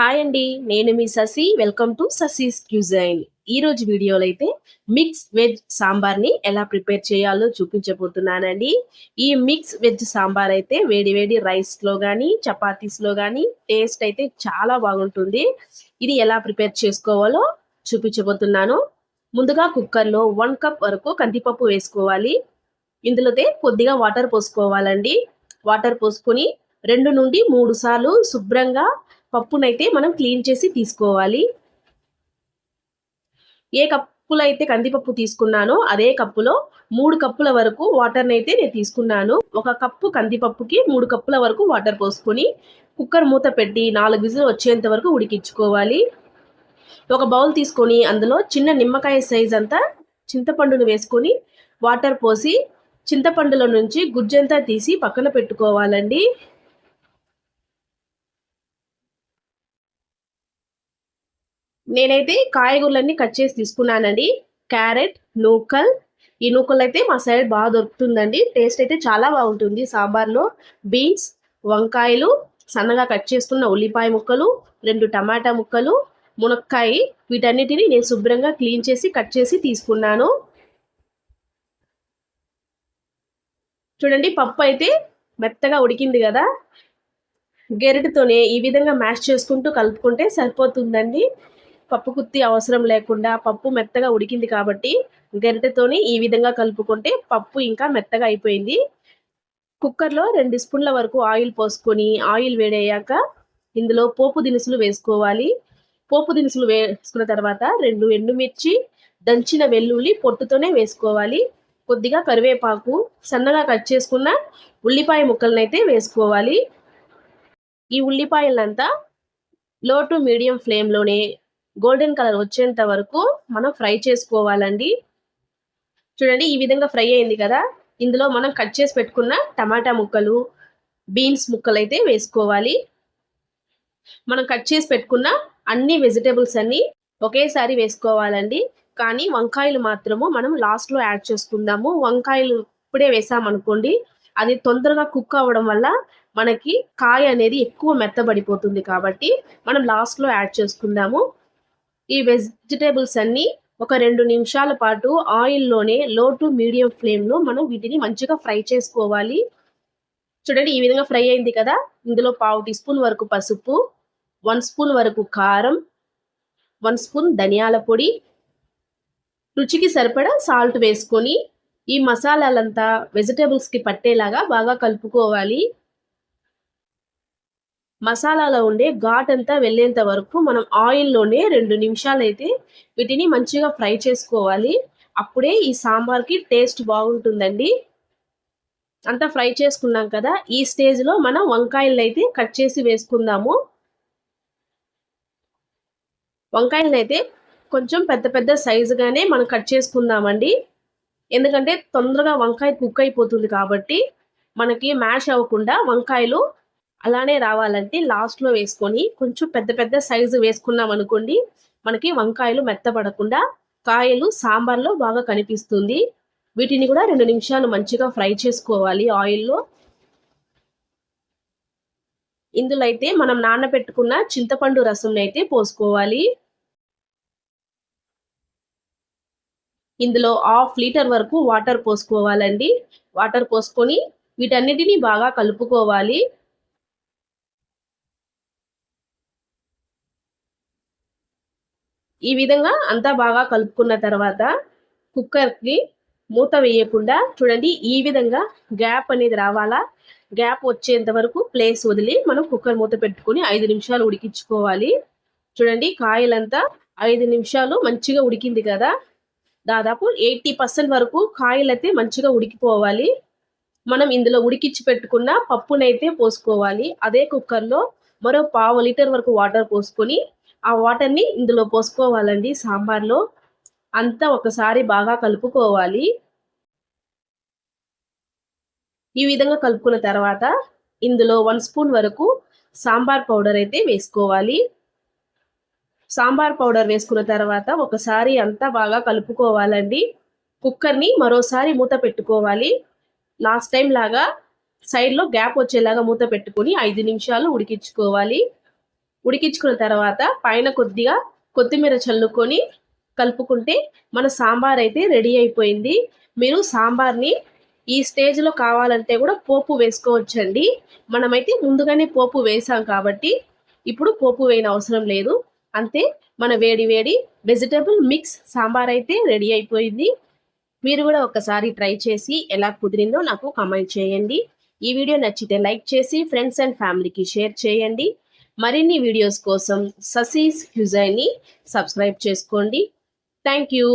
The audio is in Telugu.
హాయ్ అండి నేను మీ Sashi welcome to Sashi's cuisine ఈ రోజు వీడియోలో అయితే మిక్స్ వెజ్ సాంబార్ని ఎలా ప్రిపేర్ చేయాలో చూపించబోతున్నానండి. ఈ మిక్స్ వెజ్ సాంబార్ అయితే వేడి వేడి రైస్లో కానీ చపాతీస్లో కానీ టేస్ట్ అయితే చాలా బాగుంటుంది. ఇది ఎలా ప్రిపేర్ చేసుకోవాలో చూపించబోతున్నాను. ముందుగా కుక్కర్లో వన్ కప్ వరకు కందిపప్పు వేసుకోవాలి. ఇందులో కొద్దిగా వాటర్ పోసుకోవాలండి. వాటర్ పోసుకొని రెండు నుండి మూడు సార్లు శుభ్రంగా పప్పునైతే మనం క్లీన్ చేసి తీసుకోవాలి. ఏ కప్పులో అయితే కందిపప్పు తీసుకున్నానో అదే కప్పులో మూడు కప్పుల వరకు వాటర్ని అయితే నేను తీసుకున్నాను. ఒక కప్పు కందిపప్పుకి మూడు కప్పుల వరకు వాటర్ పోసుకొని కుక్కర్ మూత పెట్టి నాలుగు విజులు వచ్చేంత వరకు ఉడికించుకోవాలి. ఒక బౌల్ తీసుకొని అందులో చిన్న నిమ్మకాయ సైజ్ అంతా చింతపండును వేసుకొని వాటర్ పోసి చింతపండులో నుంచి గుజ్జంతా తీసి పక్కన పెట్టుకోవాలండి. నేనైతే కాయగూరలన్నీ కట్ చేసి తీసుకున్నానండి. క్యారెట్ నూకల్. ఈ నూకలు అయితే మా సైడ్ బాగా దొరుకుతుందండి. టేస్ట్ అయితే చాలా బాగుంటుంది. సాంబార్లో బీన్స్ వంకాయలు సన్నగా కట్ చేసుకున్న ఉల్లిపాయ ముక్కలు రెండు టమాటా ముక్కలు మునక్కాయ వీటన్నిటిని నేను శుభ్రంగా క్లీన్ చేసి కట్ చేసి తీసుకున్నాను. చూడండి పప్పు అయితే మెత్తగా ఉడికింది కదా. గెరటితోనే ఈ విధంగా మ్యాష్ చేసుకుంటూ కలుపుకుంటే సరిపోతుందండి. పప్పు కుత్తి అవసరం లేకుండా పప్పు మెత్తగా ఉడికింది కాబట్టి గరిటెతోని ఈ విధంగా కలుపుకుంటే పప్పు ఇంకా మెత్తగా అయిపోయింది. కుక్కర్లో రెండు స్పూన్ల వరకు ఆయిల్ పోసుకొని ఆయిల్ వేడయ్యాక ఇందులో పోపు దినుసులు వేసుకోవాలి. పోపు దినుసులు వేసుకున్న తర్వాత రెండు ఎండుమిర్చి దంచిన వెల్లుల్లి పొట్టుతోనే వేసుకోవాలి. కొద్దిగా కరివేపాకు సన్నగా కట్ చేసుకున్న ఉల్లిపాయ ముక్కలనైతే వేసుకోవాలి. ఈ ఉల్లిపాయలంతా లో టు మీడియం ఫ్లేమ్లోనే గోల్డెన్ కలర్ వచ్చేంత వరకు మనం ఫ్రై చేసుకోవాలండి. చూడండి ఈ విధంగా ఫ్రై అయింది కదా? ఇందులో మనం కట్ చేసి పెట్టుకున్న టమాటా ముక్కలు బీన్స్ ముక్కలు అయితే వేసుకోవాలి. మనం కట్ చేసి పెట్టుకున్న అన్ని వెజిటేబుల్స్ అన్నీ ఒకేసారి వేసుకోవాలండి. కానీ వంకాయలు మాత్రము మనం లాస్ట్లో యాడ్ చేసుకుందాము. వంకాయలు ఇప్పుడే వేసామనుకోండి అది తొందరగా కుక్ అవ్వడం వల్ల మనకి కాయ అనేది ఎక్కువ మెత్తబడిపోతుంది కాబట్టి మనం లాస్ట్లో యాడ్ చేసుకుందాము. ఈ వెజిటేబుల్స్ అన్నీ ఒక రెండు నిమిషాల పాటు ఆయిల్లోనే లో టు మీడియం ఫ్లేమ్లో మనం వీటిని మంచిగా ఫ్రై చేసుకోవాలి. చూడండి ఈ విధంగా ఫ్రై అయింది కదా? ఇందులో పావు టీ స్పూన్ వరకు పసుపు వన్ స్పూన్ వరకు కారం వన్ స్పూన్ ధనియాల పొడి. రుచికి సరిపడా సాల్ట్ వేసుకొని ఈ మసాలాలంతా వెజిటేబుల్స్కి పట్టేలాగా బాగా కలుపుకోవాలి. మసాలాలో ఉండే ఘాట్ అంతా వెళ్ళేంత వరకు మనం ఆయిల్లోనే రెండు నిమిషాలు అయితే వీటిని మంచిగా ఫ్రై చేసుకోవాలి. అప్పుడే ఈ సాంబార్కి టేస్ట్ బాగుంటుందండి. అంతా ఫ్రై చేసుకున్నాం కదా ఈ స్టేజ్లో మనం వంకాయలు అయితే కట్ చేసి వేసుకుందాము. వంకాయలను అయితే కొంచెం పెద్ద పెద్ద సైజుగానే మనం కట్ చేసుకుందామండి. ఎందుకంటే తొందరగా వంకాయ కుక్ అయిపోతుంది కాబట్టి మనకి మ్యాష్ అవ్వకుండా వంకాయలు అలానే రావాలంటే లాస్ట్లో వేసుకొని కొంచెం పెద్ద పెద్ద సైజు వేసుకున్నాం అనుకోండి మనకి వంకాయలు మెత్తపడకుండా కాయలు సాంబార్లో బాగా కనిపిస్తుంది. వీటిని కూడా రెండు నిమిషాలు మంచిగా ఫ్రై చేసుకోవాలి ఆయిల్లో ఇందులో అయితే మనం నానబెట్టుకున్న చింతపండు రసం అయితే పోసుకోవాలి. ఇందులో హాఫ్ లీటర్ వరకు వాటర్ పోసుకోవాలండి. వాటర్ పోసుకొని వీటన్నిటిని బాగా కలుపుకోవాలి. ఈ విధంగా అంతా బాగా కలుపుకున్న తర్వాత కుక్కర్కి మూత వేయకుండా చూడండి ఈ విధంగా గ్యాప్ అనేది రావాలా? గ్యాప్ వచ్చేంత వరకు ప్లేస్ వదిలి మనం కుక్కర్ మూత పెట్టుకుని ఐదు నిమిషాలు ఉడికించుకోవాలి. చూడండి కాయలంతా ఐదు నిమిషాలు మంచిగా ఉడికింది కదా? దాదాపు ఎయిటీ పర్సెంట్ వరకు కాయలు అయితే మంచిగా ఉడికిపోవాలి. మనం ఇందులో ఉడికించి పెట్టుకున్న పప్పునైతే పోసుకోవాలి. అదే కుక్కర్లో మరో పావు లీటర్ వరకు వాటర్ పోసుకొని ఆ వాటర్ని ఇందులో పోసుకోవాలండి సాంబార్లో. అంతా ఒకసారి బాగా కలుపుకోవాలి. ఈ విధంగా కలుపుకున్న తర్వాత ఇందులో వన్ స్పూన్ వరకు సాంబార్ పౌడర్ అయితే వేసుకోవాలి. సాంబార్ పౌడర్ వేసుకున్న తర్వాత ఒకసారి అంతా బాగా కలుపుకోవాలండి. కుక్కర్ని మరోసారి మూత పెట్టుకోవాలి. లాస్ట్ టైం లాగా సైడ్లో గ్యాప్ వచ్చేలాగా మూత పెట్టుకొని ఐదు నిమిషాలు ఉడికించుకోవాలి. ఉడికించుకున్న తర్వాత పైన కొద్దిగా కొత్తిమీర చల్లుకొని కలుపుకుంటే మన సాంబార్ అయితే రెడీ అయిపోయింది. మీరు సాంబార్ని ఈ స్టేజ్లో కావాలంటే కూడా పోపు వేసుకోవచ్చండి. మనమైతే ముందుగానే పోపు వేసాం కాబట్టి ఇప్పుడు పోపు వేయని అవసరం లేదు. అంతే మన వేడి వేడి వెజిటబుల్ మిక్స్ సాంబార్ అయితే రెడీ అయిపోయింది. మీరు కూడా ఒకసారి ట్రై చేసి ఎలా కుదిరిందో నాకు కమెంట్ చేయండి. ఈ వీడియో నచ్చితే లైక్ చేసి ఫ్రెండ్స్ అండ్ ఫ్యామిలీకి షేర్ చేయండి. మరిన్ని వీడియోస్ కోసం ససీస్ క్యూజైని సబ్స్క్రైబ్ చేసుకోండి. Thank you